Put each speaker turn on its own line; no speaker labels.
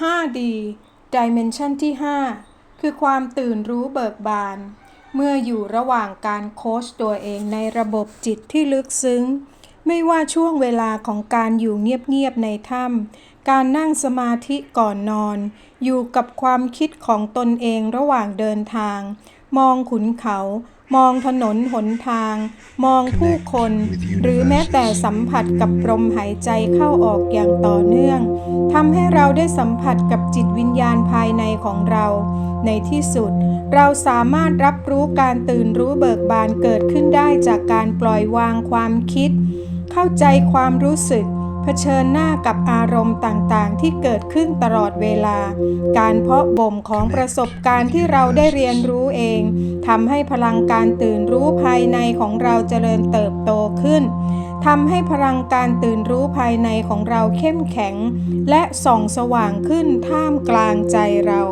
5D Dimension ที่ 5 คือความตื่นรู้เบิกบาน เมื่ออยู่ระหว่างการโค้ชตัวเองในระบบจิตที่ลึกซึ้ง ไม่ว่าช่วงเวลาของการอยู่เงียบๆในถ้ำ การนั่งสมาธิก่อนนอน อยู่กับความคิดของตนเองระหว่างเดินทาง มองขุนเขา มองถนนหนทาง มองผู้คน หรือแม้แต่สัมผัสกับลมหายใจเข้าออกอย่างต่อเนื่องทำให้เราได้สัมผัสกับจิตวิญญาณภายในของเรา ในที่สุด เราสามารถรับรู้การตื่นรู้เบิกบานเกิดขึ้นได้จากการปล่อยวางความคิด เข้าใจความรู้สึก เผชิญหน้ากับอารมณ์ต่างๆ ที่เกิดขึ้นตลอดเวลา การเพาะบ่มของประสบการณ์ที่เราได้เรียนรู้เองทำให้พลังการตื่นรู้ภายในของเราเจริญเติบโตขึ้นทำให้พลังการตื่นรู้ภายในของเราเข้มแข็ง และส่องสว่างขึ้นท่ามกลางใจเรา